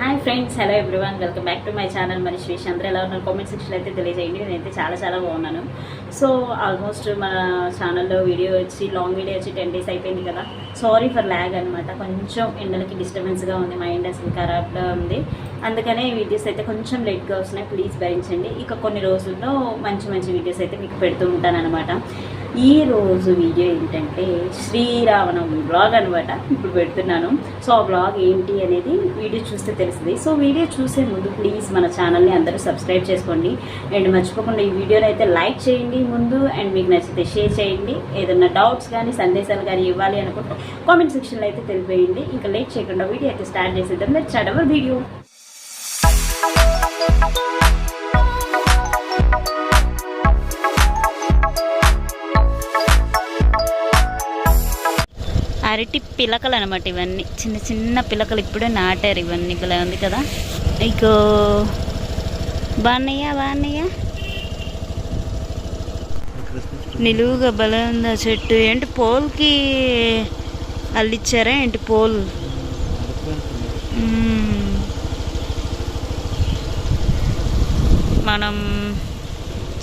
Hi friends hello everyone welcome back to my channel Manish Sri Chandra ఎలా ఉన్నారు? Comment section అయితే తెలియజేయండి. నేనైతే చాలా చాలా బాగున్నాను. సో ఆల్మోస్ట్ మన ఛానల్లో వీడియో వచ్చి లాంగ్ వీడియో వచ్చి టెన్ డేస్ అయిపోయింది కదా. సారీ ఫర్ ల్యాగ్ అనమాట కొంచెం ఎండలకి డిస్టర్బెన్స్గా ఉంది. మైండ్ అసలు ఖరాబ్గా ఉంది. అందుకనే వీడియోస్ అయితే కొంచెం లేట్గా వస్తున్నాయి. ప్లీజ్ భరించండి. ఇక కొన్ని రోజుల్లో మంచి మంచి వీడియోస్ అయితే మీకు పెడుతూ ఉంటాను అనమాట ఈ రోజు వీడియో ఏంటంటే శ్రీరామనవమి బ్లాగ్ అనమాట ఇప్పుడు పెడుతున్నాను. సో ఆ బ్లాగ్ ఏంటి అనేది వీడియో చూస్తే తెలుస్తుంది. సో వీడియో చూసే ముందు ప్లీజ్ మన ఛానల్ని అందరూ సబ్స్క్రైబ్ చేసుకోండి. అండ్ మర్చిపోకుండా ఈ వీడియోని అయితే లైక్ చేయండి ముందు. అండ్ మీకు నచ్చితే షేర్ చేయండి. ఏదైనా డౌట్స్ కానీ సందేశాలు కానీ ఇవ్వాలి అనుకుంటే కామెంట్ సెక్షన్లో అయితే తెలిపేయండి. ఇంకా లేట్ చేయకుండా వీడియో అయితే స్టార్ట్ చేసేద్దాం. మీరు చడవ వీడియో అరటి పిలకలు అనమాట ఇవన్నీ. చిన్న చిన్న పిలకలు ఇప్పుడే నాటారు ఇవన్నీ. ఇలా ఉంది కదా. ఇకో బాగున్నాయా బాగున్నాయా? నిలువుగా బలం ఆ చెట్టు. ఏంటి పోల్కి అల్లిచ్చారా ఏంటి పోల్? మనం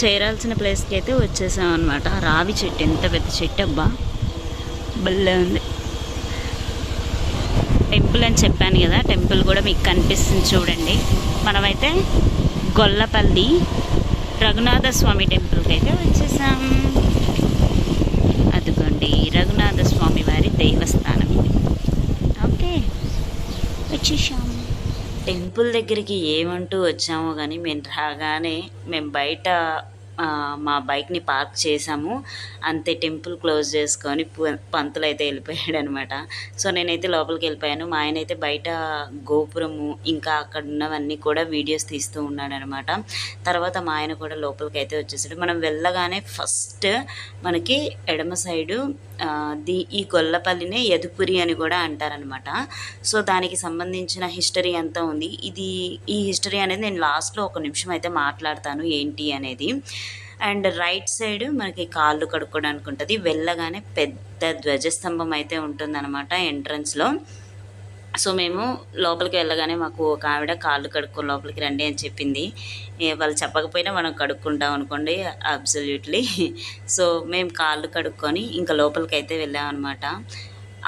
చేరాల్సిన ప్లేస్కి అయితే వచ్చేసాం అనమాట రావి చెట్టు ఎంత పెద్ద చెట్టు అబ్బా. భలే ఉంది. టెంపుల్ అని చెప్పాను కదా టెంపుల్ కూడా మీకు కనిపిస్తుంది చూడండి. మనమైతే గొల్లపల్లి రఘునాథ స్వామి టెంపుల్కి అయితే వచ్చేసాం. అదిగోండి రఘునాథ స్వామి వారి దేవస్థానం ఇది. ఓకే వచ్చేసాం. టెంపుల్ దగ్గరికి ఏమంటూ వచ్చామో కానీ మేము రాగానే మేము బయట మా బైక్ని పార్క్ చేసాము అంతే టెంపుల్ క్లోజ్ చేసుకొని పంతులు అయితే వెళ్ళిపోయాడు అనమాట సో నేనైతే లోపలికి వెళ్ళిపోయాను. మా ఆయన అయితే బయట గోపురము ఇంకా అక్కడ ఉన్నవన్నీ కూడా వీడియోస్ తీస్తూ ఉన్నాడు అనమాట తర్వాత మా ఆయన కూడా లోపలికి అయితే వచ్చేసాడు. మనం వెళ్ళగానే ఫస్ట్ మనకి ఎడమ సైడు ది ఈ గొల్లపల్లినే యదుపురి అని కూడా అంటారనమాట సో దానికి సంబంధించిన హిస్టరీ అంతా ఉంది. ఇది ఈ హిస్టరీ అనేది నేను లాస్ట్లో ఒక నిమిషం అయితే మాట్లాడతాను ఏంటి అనేది. అండ్ రైట్ సైడ్ మనకి కాళ్ళు కడుక్కోవడానికి ఉంటుంది. వెళ్ళగానే పెద్ద ధ్వజస్తంభం అయితే ఉంటుందన్నమాట ఎంట్రన్స్లో. సో మేము లోపలికి వెళ్ళగానే మాకు ఒక ఆవిడ కాళ్ళు కడుక్కొని లోపలికి రండి అని చెప్పింది. వాళ్ళు చెప్పకపోయినా మనం కడుక్కుంటాం అనుకోండి అబ్సల్యూట్లీ సో మేము కాళ్ళు కడుక్కొని ఇంకా లోపలికి అయితే వెళ్ళామన్నమాట.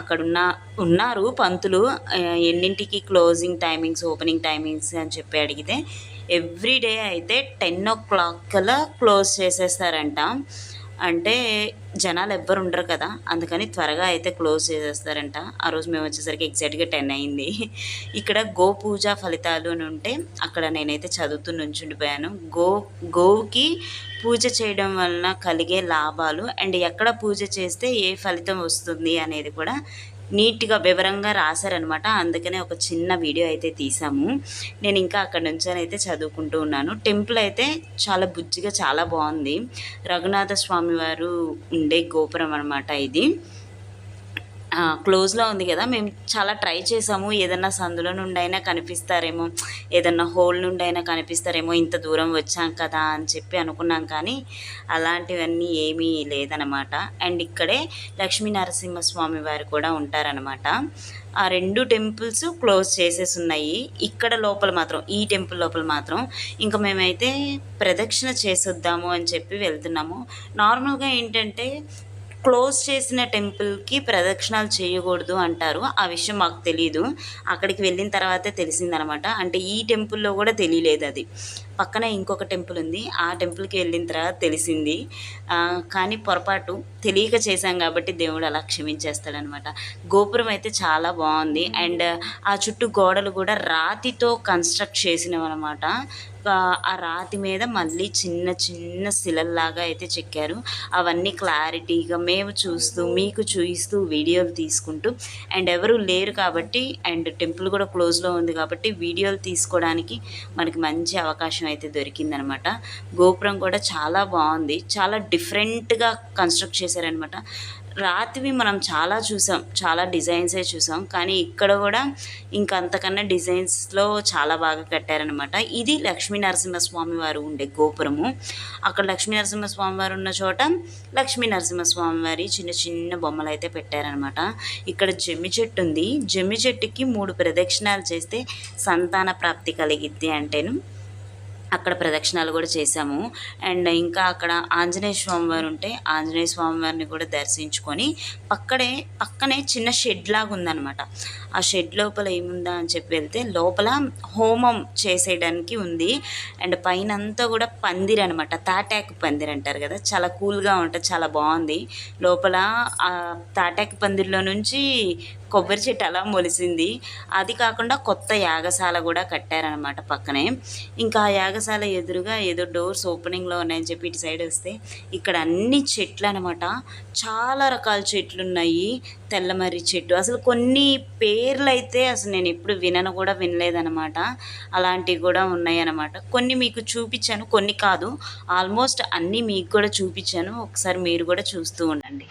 అక్కడున్న ఉన్నారు పంతులు. ఎన్నింటికి క్లోజింగ్ టైమింగ్స్ ఓపెనింగ్ టైమింగ్స్ అని చెప్పి అడిగితే ఎవ్రీ డే అయితే టెన్ ఓ క్లాక్ కల్లా క్లోజ్ చేసేస్తారంట. అంటే జనాలు ఎవ్వరు ఉండరు కదా. అందుకని త్వరగా అయితే క్లోజ్ చేసేస్తారంట. ఆ రోజు మేము వచ్చేసరికి ఎగ్జాక్ట్గా టెన్ అయింది. ఇక్కడ గో పూజ ఫలితాలు అని ఉంటే అక్కడ నేనైతే చదువుతూ నుంచుండిపోయాను. గో గోవుకి పూజ చేయడం వలన కలిగే లాభాలు అండ్ ఎక్కడ పూజ చేస్తే ఏ ఫలితం వస్తుంది అనేది కూడా నీట్గా వివరంగా రాశారనమాట అందుకనే ఒక చిన్న వీడియో అయితే తీసాము. నేను ఇంకా అక్కడ నుంచి అయితే చదువుకుంటూ ఉన్నాను. టెంపుల్ అయితే చాలా బుజ్జిగా చాలా బాగుంది రఘునాథ స్వామి వారు ఉండే గోపురం అనమాట ఇది. క్లోజ్లో ఉంది కదా మేము చాలా ట్రై చేసాము. ఏదన్నా సందులో నుండి అయినా కనిపిస్తారేమో ఏదన్నా హోల్ నుండి అయినా కనిపిస్తారేమో ఇంత దూరం వచ్చాం కదా అని చెప్పి అనుకున్నాం కానీ అలాంటివన్నీ ఏమీ లేదనమాట అండ్ ఇక్కడే లక్ష్మీ నరసింహస్వామి వారు కూడా ఉంటారనమాట ఆ రెండు టెంపుల్స్ క్లోజ్ చేసేసి ఉన్నాయి. ఇక్కడ లోపల మాత్రం ఈ టెంపుల్ లోపల మాత్రం ఇంకా మేమైతే ప్రదక్షిణ చేసొద్దాము అని చెప్పి వెళ్తున్నాము. నార్మల్గా ఏంటంటే క్లోజ్ చేసిన టెంపుల్కి ప్రదక్షిణాలు చేయకూడదు అంటారు. ఆ విషయం మాకు తెలియదు అక్కడికి వెళ్ళిన తర్వాతే తెలిసిందనమాట. అంటే ఈ టెంపుల్లో కూడా తెలియలేదు అది. పక్కన ఇంకొక టెంపుల్ ఉంది. ఆ టెంపుల్కి వెళ్ళిన తర్వాత తెలిసింది. కానీ పొరపాటు తెలియక చేశాం కాబట్టి దేవుడు అలా క్షమించేస్తాడనమాట. గోపురం అయితే చాలా బాగుంది. అండ్ ఆ చుట్టూ గోడలు కూడా రాతితో కన్స్ట్రక్ట్ చేసినవి అనమాట ఆ రాతి మీద మళ్ళీ చిన్న చిన్న శిలల్లాగా అయితే చెక్కారు. అవన్నీ క్లారిటీగా మేము చూస్తూ మీకు చూయిస్తూ వీడియోలు తీసుకుంటూ అండ్ ఎవరు లేరు కాబట్టి అండ్ టెంపుల్ కూడా క్లోజ్లో ఉంది కాబట్టి వీడియోలు తీసుకోవడానికి మనకి మంచి అవకాశం అయితే దొరికిందనమాట. గోపురం కూడా చాలా బాగుంది. చాలా డిఫరెంట్గా కన్స్ట్రక్ట్ చేశారనమాట. రాతివి మనం చాలా చూసాం చాలా డిజైన్సే చూసాం. కానీ ఇక్కడ కూడా ఇంకంతకన్నా డిజైన్స్లో చాలా బాగా కట్టారనమాట ఇది లక్ష్మీ నరసింహస్వామి వారు ఉండే గోపురము. అక్కడ లక్ష్మీ నరసింహస్వామి వారు ఉన్న చోట లక్ష్మీ నరసింహస్వామి వారి చిన్న చిన్న బొమ్మలు అయితే పెట్టారనమాట ఇక్కడ జమ్మి చెట్టు ఉంది. జమ్మి చెట్టుకి మూడు ప్రదక్షిణాలు చేస్తే సంతాన ప్రాప్తి కలిగిద్ది అంటేను అక్కడ ప్రదక్షిణాలు కూడా చేశాము. అండ్ ఇంకా అక్కడ ఆంజనేయ స్వామి వారు ఉంటే ఆంజనేయ స్వామి వారిని కూడా దర్శించుకొని పక్కనే పక్కనే చిన్న షెడ్ లాగా ఉందనమాట ఆ షెడ్ లోపల ఏముందా అని చెప్పి వెళ్తే లోపల హోమం చేసేయడానికి ఉంది. అండ్ పైన అంతా కూడా పందిరి అనమాట తాటాకు పందిర్ అంటారు కదా చాలా కూల్గా ఉంటుంది చాలా బాగుంది. లోపల ఆ తాటాకు పందిర్లో నుంచి కొబ్బరి చెట్టు అలా మొలిసింది. అది కాకుండా కొత్త యాగశాల కూడా కట్టారనమాట పక్కనే. ఇంకా ఆ యాగశాల ఎదురుగా ఏదో డోర్స్ ఓపెనింగ్లో ఉన్నాయని చెప్పి ఇటు సైడ్ వస్తే ఇక్కడ అన్ని చెట్లు అనమాట చాలా రకాల చెట్లు ఉన్నాయి. తెల్లమర్రి చెట్టు. అసలు కొన్ని పేర్లు అయితే అసలు నేను ఎప్పుడు వినను కూడా వినలేదనమాట అలాంటివి కూడా ఉన్నాయన్నమాట కొన్ని మీకు చూపించాను కొన్ని కాదు. ఆల్మోస్ట్ అన్నీ మీకు కూడా చూపించాను. ఒకసారి మీరు కూడా చూస్తూ ఉండండి.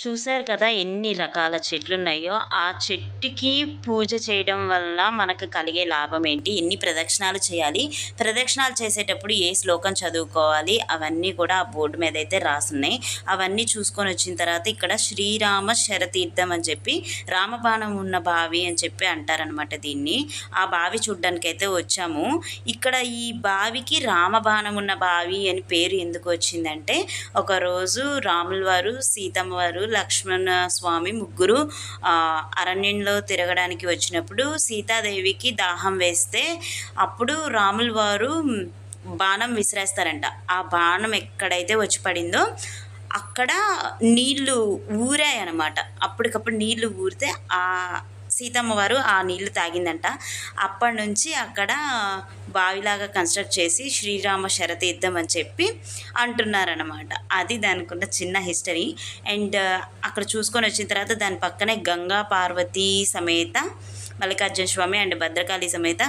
చూశారు కదా ఎన్ని రకాల చెట్లు ఉన్నాయో ఆ చెట్టుకి పూజ చేయడం వల్ల మనకు కలిగే లాభం ఏంటి? ఎన్ని ప్రదక్షిణాలు చేయాలి? ప్రదక్షిణాలు చేసేటప్పుడు ఏ శ్లోకం చదువుకోవాలి? అవన్నీ కూడా ఆ బోర్డు మీద అయితే రాసున్నాయి. అవన్నీ చూసుకొని వచ్చిన తర్వాత ఇక్కడ శ్రీరామ శరతీర్థం అని చెప్పి రామబాణం ఉన్న బావి అని చెప్పి అంటారనమాట దీన్ని. ఆ బావి చూడ్డానికి అయితే వచ్చాము. ఇక్కడ ఈ బావికి రామబాణం ఉన్న బావి అని పేరు ఎందుకు వచ్చిందంటే ఒకరోజు రాముల వారు సీతమ్మ వారు లక్ష్మణ స్వామి ముగ్గురు అరణ్యంలో తిరగడానికి వచ్చినప్పుడు సీతాదేవికి దాహం వేస్తే అప్పుడు రాముల వారు బాణం విసిరేస్తారంట. ఆ బాణం ఎక్కడైతే వచ్చి పడిందో అక్కడ నీళ్ళు ఊరాయనమాట అప్పటికప్పుడు నీళ్ళు ఊరితే ఆ సీతమ్మ వారు ఆ నీళ్ళు తాగిందంట. అప్పటి నుంచి అక్కడ బావిలాగా కన్స్ట్రక్ట్ చేసి శ్రీరామ శరతీర్థం అని చెప్పి అంటున్నారనమాట అది దానికున్న చిన్న హిస్టరీ. అండ్ అక్కడ చూసుకొని వచ్చిన తర్వాత దాని పక్కనే గంగా పార్వతి సమేత మల్లికార్జున స్వామి అండ్ భద్రకాళి సమేత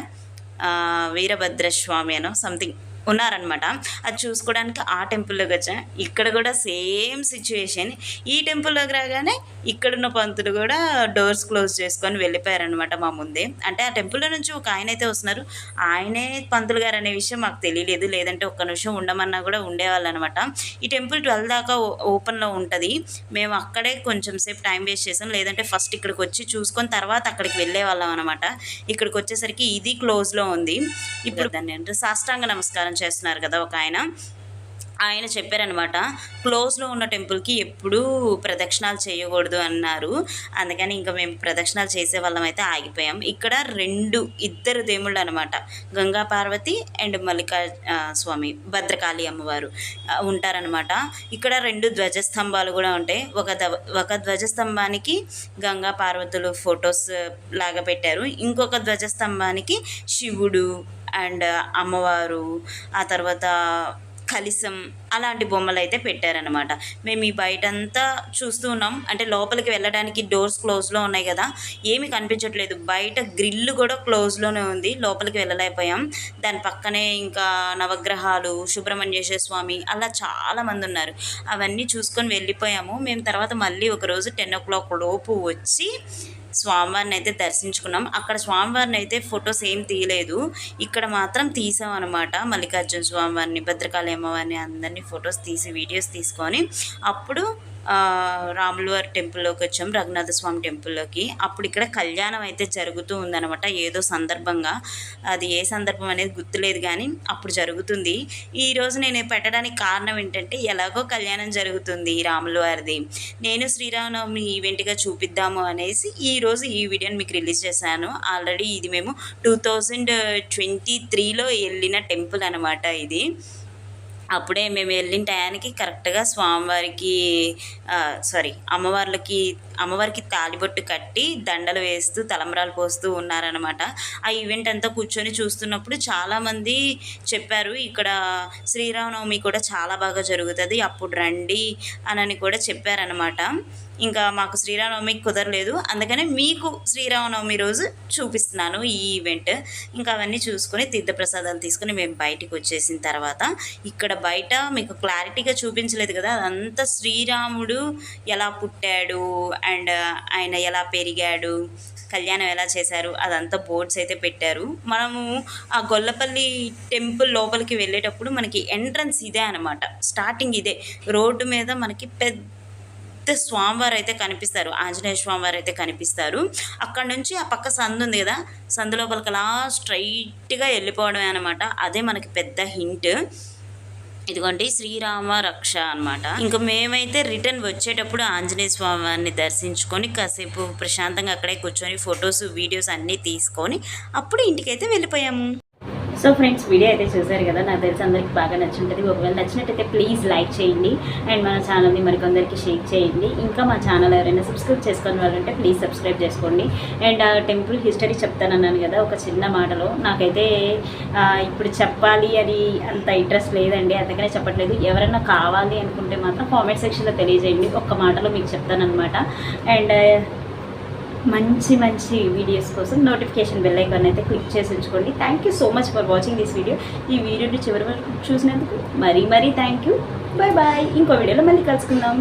వీరభద్రస్వామి అనో సంథింగ్. ఉన్నారనమాట అది చూసుకోవడానికి ఆ టెంపుల్లోకి వచ్చా. ఇక్కడ కూడా సేమ్ సిచ్యువేషన్. ఈ టెంపుల్లోకి రాగానే ఇక్కడున్న పంతులు కూడా డోర్స్ క్లోజ్ చేసుకొని వెళ్ళిపోయారనమాట మా ముందే. అంటే ఆ టెంపుల్లో నుంచి ఒక ఆయన అయితే వస్తున్నారు. ఆయనే పంతులు గారు అనే విషయం మాకు తెలియలేదు. లేదంటే ఒక్క నిమిషం ఉండమన్నా కూడా ఉండేవాళ్ళు అనమాట ఈ టెంపుల్ ట్వెల్వ్ దాకా ఓపెన్లో ఉంటుంది. మేము అక్కడే కొంచెం సేపు టైం వేస్ట్ చేసాం. లేదంటే ఫస్ట్ ఇక్కడికి వచ్చి చూసుకొని తర్వాత అక్కడికి వెళ్ళే వాళ్ళం అనమాట ఇక్కడికి వచ్చేసరికి ఇది క్లోజ్లో ఉంది. ఇప్పుడు దాన్ని అంటే సాష్టాంగ నమస్కారం చేస్తున్నారు కదా ఒక ఆయన. ఆయన చెప్పారనమాట క్లోజ్లో ఉన్న టెంపుల్కి ఎప్పుడూ ప్రదక్షిణాలు చేయకూడదు అన్నారు. అందుకని ఇంకా మేము ప్రదక్షిణాలు చేసే వాళ్ళం అయితే ఆగిపోయాం. ఇక్కడ రెండు ఇద్దరు దేవుళ్ళు అనమాట గంగా పార్వతి అండ్ మల్లికా స్వామి భద్రకాళి అమ్మవారు ఉంటారనమాట. ఇక్కడ రెండు ధ్వజస్తంభాలు కూడా ఉంటాయి. ఒక ఒక ధ్వజస్తంభానికి గంగా పార్వతులు ఫొటోస్ లాగా పెట్టారు. ఇంకొక ధ్వజస్తంభానికి శివుడు అండ్ అమ్మవారు ఆ తర్వాత కలిసం అలాంటి బొమ్మలు అయితే పెట్టారనమాట మేము ఈ బయటంతా చూస్తూ ఉన్నాం. అంటే లోపలికి వెళ్ళడానికి డోర్స్ క్లోజ్లో ఉన్నాయి కదా ఏమి కనిపించట్లేదు. బయట గ్రిల్ కూడా క్లోజ్లోనే ఉంది. లోపలికి వెళ్ళలేకపోయాం. దాని పక్కనే ఇంకా నవగ్రహాలు సుబ్రహ్మణ్యేశ్వర స్వామి అలా చాలామంది ఉన్నారు. అవన్నీ చూసుకొని వెళ్ళిపోయాము. మేము తర్వాత మళ్ళీ ఒకరోజు టెన్ ఓ క్లాక్ లోపు వచ్చి స్వామివారిని అయితే దర్శించుకున్నాం. అక్కడ స్వామివారిని అయితే ఫొటోస్ ఏం తీయలేదు. ఇక్కడ మాత్రం తీసాం అనమాట మల్లికార్జున స్వామివారిని భద్రకాళి అమ్మవారిని అందరినీ ఫొటోస్ తీసి వీడియోస్ తీసుకొని అప్పుడు రాములవారి టెంపుల్లోకి వచ్చాం రఘునాథ స్వామి టెంపుల్లోకి. అప్పుడు ఇక్కడ కళ్యాణం అయితే జరుగుతూ ఉందనమాట ఏదో సందర్భంగా. అది ఏ సందర్భం అనేది గుర్తులేదు కానీ అప్పుడు జరుగుతుంది. ఈరోజు నేను పెట్టడానికి కారణం ఏంటంటే ఎలాగో కళ్యాణం జరుగుతుంది రాములవారిది. నేను శ్రీరామనవమి ఈవెంట్గా చూపిద్దాము అనేసి ఈరోజు ఈ వీడియోని మీకు రిలీజ్ చేశాను. ఆల్రెడీ ఇది మేము టూ థౌజండ్ ట్వంటీ త్రీలో వెళ్ళిన టెంపుల్ అనమాట ఇది. అప్పుడే మేము వెళ్ళిన టయానికి కరెక్ట్గా స్వామివారికి సారీ అమ్మవార్లకి అమ్మవారికి తాలిబొట్టు కట్టి దండలు వేస్తూ తలంబరాలు పోస్తూ ఉన్నారనమాట ఆ ఈవెంట్ అంతా కూర్చొని చూస్తున్నప్పుడు చాలామంది చెప్పారు ఇక్కడ శ్రీరామనవమి కూడా చాలా బాగా జరుగుతుంది అప్పుడు రండి అనని కూడా చెప్పారనమాట ఇంకా మాకు శ్రీరామనవమి కుదరలేదు. అందుకనే మీకు శ్రీరామనవమి రోజు చూపిస్తున్నాను ఈ ఈవెంట్ ఇంకా అవన్నీ చూసుకొని తీర్థప్రసాదాలు తీసుకొని మేము బయటికి వచ్చేసిన తర్వాత ఇక్కడ బయట మీకు క్లారిటీగా చూపించలేదు కదా అదంతా శ్రీరాముడు ఎలా పుట్టాడు అండ్ ఆయన ఎలా పెరిగాడు కళ్యాణం ఎలా చేశారు అదంతా బోర్డ్స్ అయితే పెట్టారు. మనము ఆ గొల్లపల్లి టెంపుల్ లోపలికి వెళ్ళేటప్పుడు మనకి ఎంట్రన్స్ ఇదే అనమాట స్టార్టింగ్ ఇదే. రోడ్డు మీద మనకి పెద్ద పెద్ద స్వామివారు అయితే కనిపిస్తారు ఆంజనేయ స్వామివారు అయితే కనిపిస్తారు. అక్కడ నుంచి ఆ పక్క సందు ఉంది కదా సందు లోపలికి అలా స్ట్రైట్గా వెళ్ళిపోవడమే అనమాట అదే మనకి పెద్ద హింట్. ఇదిగోండి శ్రీరామ రక్ష అనమాట ఇంకా మేమైతే రిటర్న్ వచ్చేటప్పుడు ఆంజనేయ స్వామి వారిని దర్శించుకొని కాసేపు ప్రశాంతంగా అక్కడే కూర్చొని ఫొటోస్ వీడియోస్ అన్నీ తీసుకొని అప్పుడు ఇంటికైతే వెళ్ళిపోయాము. సో ఫ్రెండ్స్ వీడియో అయితే చూసారు కదా నాకు తెలిసి అందరికి బాగా నచ్చుంటుంది. ఒకవేళ నచ్చినట్టయితే ప్లీజ్ లైక్ చేయండి. అండ్ మన ఛానల్ని మరికొందరికి షేర్ చేయండి. ఇంకా మా ఛానల్ ఎవరైనా సబ్స్క్రైబ్ చేసుకుని వాళ్ళంటే ప్లీజ్ సబ్స్క్రైబ్ చేసుకోండి. అండ్ ఆ టెంపుల్ హిస్టరీ చెప్తానన్నాను కదా ఒక చిన్న మాటలో. నాకైతే ఇప్పుడు చెప్పాలి అని అంత ఇంట్రెస్ట్ లేదండి. అందుకనే చెప్పట్లేదు. ఎవరైనా కావాలి అనుకుంటే మాత్రం కామెంట్ సెక్షన్లో తెలియజేయండి. ఒక్క మాటలో మీకు చెప్తానమాట అండ్ మంచి మంచి వీడియోస్ కోసం నోటిఫికేషన్ బెల్ ఐకాన్ అయితే క్లిక్ చేసి ఉంచుకోండి. Thank you so much for watching this video ఈ వీడియోని చివరి వరకు చూసినందుకు మరీ మరీ థ్యాంక్ యూ బాయ్ బాయ్ ఇంకో వీడియోలో మళ్ళీ కలుసుకుందాం.